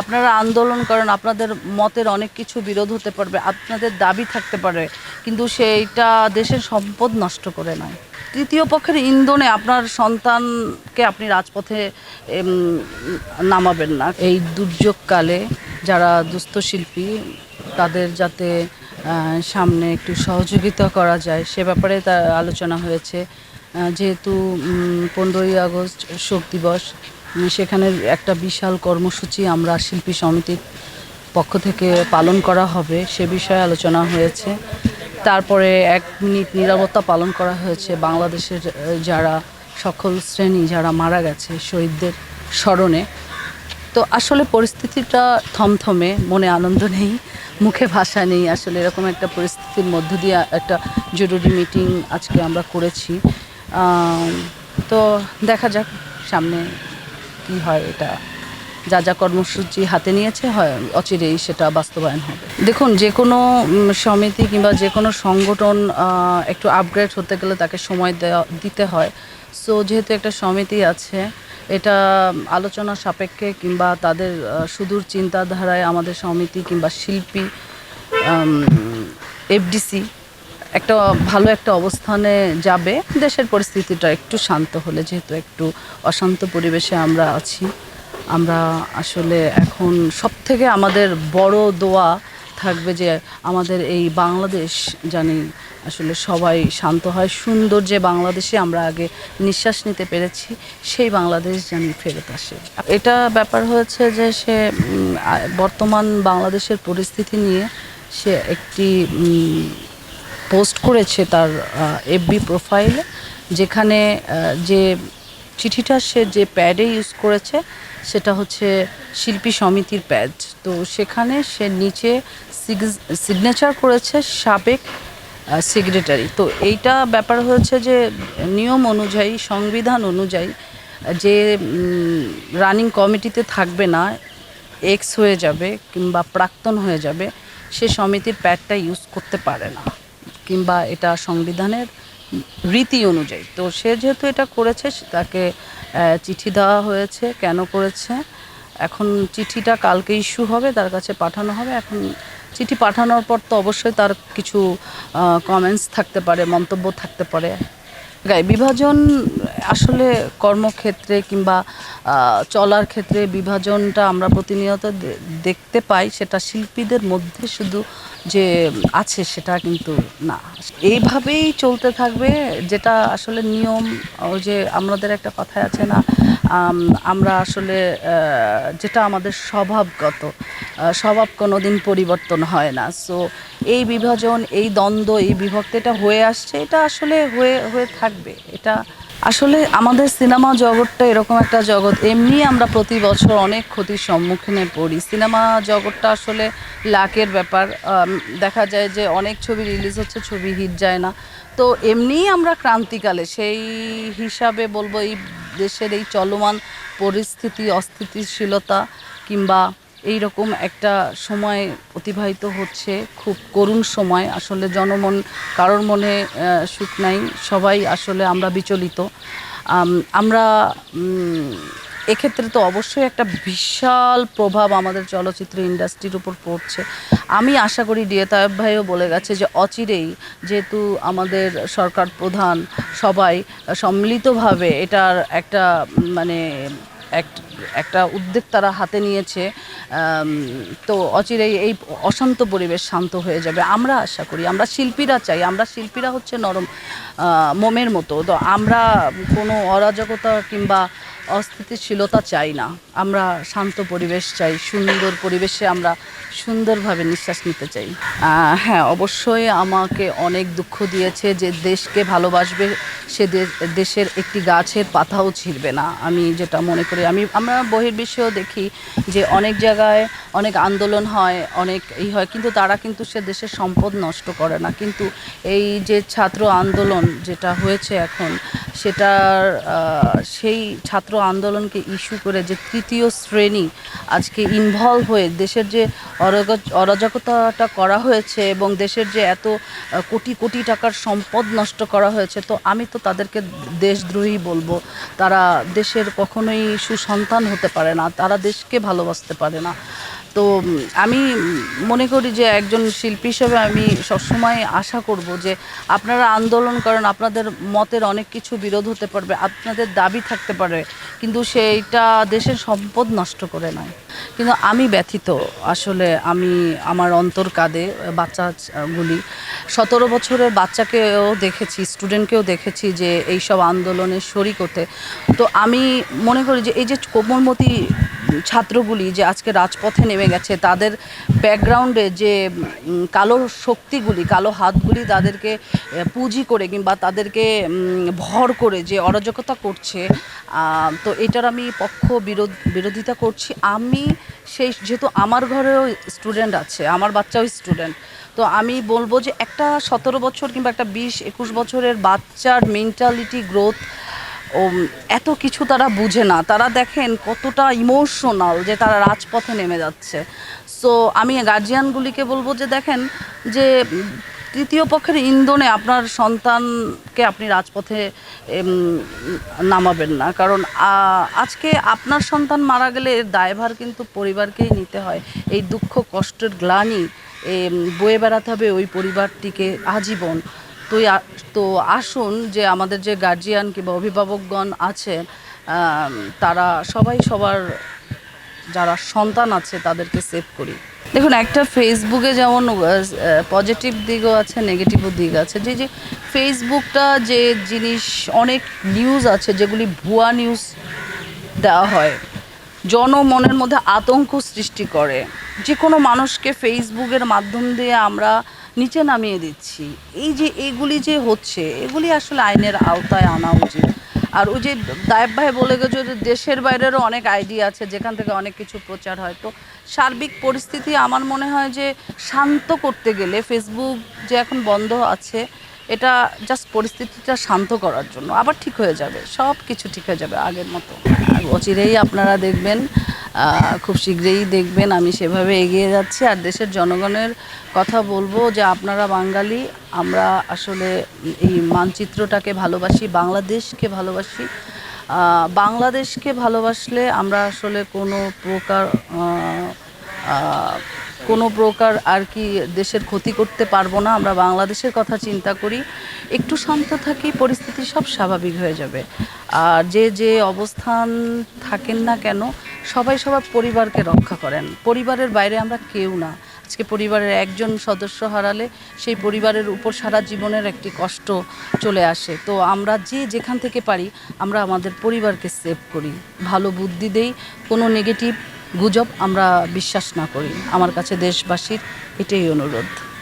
আপনারা আন্দোলন করেন, আপনাদের মতের অনেক কিছু বিরোধ হতে পারবে, আপনাদের দাবি থাকতে পারে, কিন্তু সেইটা দেশের সম্পদ নষ্ট করে নয়। তৃতীয় পক্ষের ইন্ধনে আপনার সন্তানকে আপনি রাজপথে নামাবেন না। এই দুর্যোগকালে যারা দুস্থ শিল্পী, তাদের যাতে সামনে একটু সহযোগিতা করা যায়, সে ব্যাপারে তা আলোচনা হয়েছে। যেহেতু পনেরোই আগস্ট শোক দিবস সেখানে একটা বিশাল কর্মসূচি আমরা শিল্পী সমিতির পক্ষ থেকে পালন করা হবে, সে বিষয়ে আলোচনা হয়েছে। তারপরে এক মিনিট নিরাপত্তা পালন করা হয়েছে। বাংলাদেশের যারা সকল শ্রেণি, যারা মারা গেছে শহীদদের স্মরণে। তো আসলে পরিস্থিতিটা থমথমে, মনে আনন্দ নেই, মুখে ভাষা নেই। আসলে এরকম একটা পরিস্থিতির মধ্য দিয়ে একটা জরুরি মিটিং আজকে আমরা করেছি। তো দেখা যাক, সামনে কি হয় এটা? যা যা কর্মসূচি হাতে নিয়েছে, হয় অচিরেই সেটা বাস্তবায়ন হবে। দেখুন, যে কোনো সমিতি কিংবা যে কোনো সংগঠন একটু আপগ্রেড হতে গেলে তাকে সময় দিতে হয়। সো যেহেতু একটা সমিতি আছে, এটা আলোচনা সাপেক্ষে কিংবা তাদের সুদূর চিন্তাধারায় আমাদের সমিতি কিংবা শিল্পী এফডিসি একটা ভালো একটা অবস্থানে যাবে। দেশের পরিস্থিতিটা একটু শান্ত হলে, যেহেতু একটু অশান্ত পরিবেশে আমরা আছি, আমরা আসলে এখন সব থেকে আমাদের বড় দোয়া থাকবে যে আমাদের এই বাংলাদেশ জানি আসলে সবাই শান্ত হয়। সুন্দর যে বাংলাদেশে আমরা আগে নিঃশ্বাস নিতে পেরেছি, সেই বাংলাদেশ জানি ফেরত আসে। এটা ব্যাপার হয়েছে যে সে বর্তমান বাংলাদেশের পরিস্থিতি নিয়ে সে একটি পোস্ট করেছে তার এফবি প্রোফাইলে যেখানে যে চিঠিটা সে যে প্যাডে ইউজ করেছে, সেটা হচ্ছে শিল্পী সমিতির প্যাড তো সেখানে সে নিচে সিগনেচার করেছে সাবেক সেক্রেটারি তো এইটা ব্যাপার হয়েছে যে নিয়ম অনুযায়ী, সংবিধান অনুযায়ী, যে রানিং কমিটিতে থাকবে না এক্স হয়ে যাবে কিংবা প্রাক্তন হয়ে যাবে, সে সমিতির প্যাডটা ইউজ করতে পারে না। কিংবা এটা সংবিধানের রীতি অনুযায়ী। তো সে যেহেতু এটা করেছে তাকে চিঠি দেওয়া হয়েছে। কেন করেছে? এখন চিঠিটা কালকে ইস্যু হবে, তার কাছে পাঠানো হবে। এখন চিঠি পাঠানোর পর তো অবশ্যই তার কিছু কমেন্টস থাকতে পারে, মন্তব্য থাকতে পারে। বিভাজন আসলে কর্মক্ষেত্রে কিংবা চলার ক্ষেত্রে বিভাজনটা আমরা প্রতিনিয়ত দেখতে পাই, সেটা শিল্পীদের মধ্যে শুধু যে আছে সেটা কিন্তু না। এইভাবেই চলতে থাকবে, যেটা আসলে নিয়ম যে আমাদের একটা কথায় আছে না আমরা আসলে যেটা আমাদের স্বভাবগত স্বভাব কোনো দিন পরিবর্তন হয় না। সো, এই বিভাজন, এই দ্বন্দ্ব, এই বিভক্ত, এটা হয়ে আসছে, এটা আসলে হয়ে হয়ে থাকবে, এটা আসলে আমাদের সিনেমা জগৎটা এরকম একটা জগৎ, এমনি আমরা প্রতি বছর অনেক ক্ষতির সম্মুখীনে পড়ি। সিনেমা জগৎটা আসলে লাকের ব্যাপার। দেখা যায় যে অনেক ছবি রিলিজ হচ্ছে, ছবি হিট যায় না। তো এমনিই আমরা ক্রান্তিকালে, সেই হিসাবে বলব এই দেশের এই চলমান পরিস্থিতি, অস্থিতিশীলতা কিংবা এই রকম একটা সময় অতিবাহিত হচ্ছে, খুব করুণ সময়। আসলে জনমন, কারোর মনে সুখ নাই। সবাই আসলে আমরা বিচলিত। আমরা এক্ষেত্রে তো অবশ্যই একটা বিশাল প্রভাব আমাদের চলচ্চিত্র ইন্ডাস্ট্রির উপর পড়ছে। আমি আশা করি ডিএ তায়েব ভাইও বলে গেছে যে অচিরেই যেহেতু আমাদের সরকার প্রধান সবাই সম্মিলিতভাবে এটার একটা মানে একটা উদ্যোগ তারা হাতে নিয়েছে তো অচিরেই এই অশান্ত পরিবেশ শান্ত হয়ে যাবে। আমরা আশা করি, আমরা শিল্পীরা চাই, আমরা শিল্পীরা হচ্ছে নরম মোমের মতো। তো আমরা কোনো অরাজকতা কিংবা অস্থিতিশীলতা চাই না। আমরা শান্ত পরিবেশ চাই, সুন্দর পরিবেশে আমরা সুন্দরভাবে নিঃশ্বাস নিতে চাই। হ্যাঁ অবশ্যই আমাকে অনেক দুঃখ দিয়েছে যে দেশকে ভালোবাসবে সে দেশের একটি গাছের পাতাও ছিঁড়বে না। আমি যেটা মনে করি, আমি, আমরা বহির্বিশ্বেও দেখি যে অনেক জায়গায় অনেক আন্দোলন হয়, অনেক ই হয়, কিন্তু তারা কিন্তু সে দেশের সম্পদ নষ্ট করে না। কিন্তু এই যে ছাত্র আন্দোলন যেটা হয়েছে এখন, সেটার সেই ছাত্র আন্দোলনকে ইস্যু করে যে তৃতীয় শ্রেণি আজকে ইনভলভ হয়ে দেশের যে অরাজকতাটা করা হয়েছে এবং দেশের যে এত কোটি কোটি টাকার সম্পদ নষ্ট করা হয়েছে, তো আমি তো তাদেরকে দেশদ্রোহী বলব। তারা দেশের কখনোই সুসন্তান হতে পারে না, তারা দেশকে ভালোবাসতে পারে না। তো আমি মনে করি যে একজন শিল্পী হিসেবে আমি সবসময় আশা করব যে আপনারা আন্দোলন করেন, আপনাদের মতের অনেক কিছু বিরোধ হতে পারবে, আপনাদের দাবি থাকতে পারে, কিন্তু সেইটা দেশের সম্পদ নষ্ট করে নয়। কিন্তু আমি ব্যথিত আসলে, আমি আমার অন্তর কাঁদে বাচ্চাগুলি। সতেরো বছরের বাচ্চাকেও দেখেছি, স্টুডেন্টকেও দেখেছি যে এইসব আন্দোলনে শরিক হতে। তো আমি মনে করি যে এই যে কোমলমতি ছাত্রগুলি যে আজকে রাজপথে নেমে গেছে, তাদের ব্যাকগ্রাউন্ডে যে কালো শক্তিগুলি, কালো হাতগুলি তাদেরকে পুঁজি করে কিংবা তাদেরকে ভর করে যে অরাজকতা করছে তো এটার আমি পক্ষ বিরোধ, বিরোধিতা করছি। আমি সেই, যেহেতু আমার ঘরেও স্টুডেন্ট আছে, আমার বাচ্চাও স্টুডেন্ট তো আমি বলব যে একটা সতেরো বছর কিংবা একটা বিশ, একুশ বছরের বাচ্চার মেন্টালিটি গ্রোথ এত কিছু তারা বুঝে না। তারা দেখেন কতটা ইমোশনাল যে তারা রাজপথে নেমে যাচ্ছে। সো আমি গার্জিয়ানগুলিকে বলব যে দেখেন যে তৃতীয় পক্ষের ইন্ধনে আপনার সন্তানকে আপনি রাজপথে নামাবেন না। কারণ আজকে আপনার সন্তান মারা গেলে এর দায়ভার কিন্তু পরিবারকেই নিতে হয়। এই দুঃখ কষ্টের গ্লানি বয়ে বেড়াতে হবে ওই পরিবারটিকে আজীবন। তো তো আসুন যে আমাদের যে গার্জিয়ান কিংবা অভিভাবকগণ আছেন তারা সবাই সবার যারা সন্তান আছে তাদেরকে সেভ করি। দেখুন, একটা ফেসবুকে যেমন পজিটিভ দিকও আছে নেগেটিভও দিক আছে। যে যে ফেসবুকটা যে জিনিস, অনেক নিউজ আছে, যেগুলি ভুয়া নিউজ দেওয়া হয়, জনমনের মধ্যে আতঙ্ক সৃষ্টি করে। যে কোনো মানুষকে ফেসবুকের মাধ্যম দিয়ে আমরা নিচে নামিয়ে দিচ্ছি। এই যে এগুলি যে হচ্ছে, এগুলি আসলে আইনের আওতায় আনা উচিত। আর ওই যে দায়েব ভাই বলে গেছে যে দেশের বাইরেরও অনেক আইডিয়া আছে, যেখান থেকে অনেক কিছু প্রচার হয়। তো সার্বিক পরিস্থিতি আমার মনে হয় যে শান্ত করতে গেলে ফেসবুক যে এখন বন্ধ আছে এটা জাস্ট পরিস্থিতিটা শান্ত করার জন্য। আবার ঠিক হয়ে যাবে। সব কিছু ঠিক হয়ে যাবে আগের মতো। অচিরেই আপনারা দেখবেন খুব শীঘ্রই দেখবেন আমি সেভাবে এগিয়ে যাচ্ছি। আর দেশের জনগণের কথা বলব যে আপনারা বাঙালি, আমরা আসলে এই মানচিত্রটাকে ভালোবাসি, বাংলাদেশকে ভালোবাসি। বাংলাদেশকে ভালোবাসলে আমরা আসলে কোনো প্রকার কোনো প্রকার আর কি দেশের ক্ষতি করতে পারব না। আমরা বাংলাদেশের কথা চিন্তা করি। একটু শান্ত থাকি, পরিস্থিতি সব স্বাভাবিক হয়ে যাবে। আর যে যে অবস্থান থাকেন না কেন, সবাই সবার পরিবারকে রক্ষা করেন। পরিবারের বাইরে আমরা কেউ না। আজকে পরিবারের একজন সদস্য হারালে, সেই পরিবারের উপর সারা জীবনের একটি কষ্ট চলে আসে। তো আমরা যে যেখান থেকে পারি, আমরা আমাদের পরিবারকে সেভ করি। ভালো বুদ্ধি দেই, কোনো নেগেটিভ গুজব আমরা বিশ্বাস না করি। আমার কাছে দেশবাসীর এটাই অনুরোধ।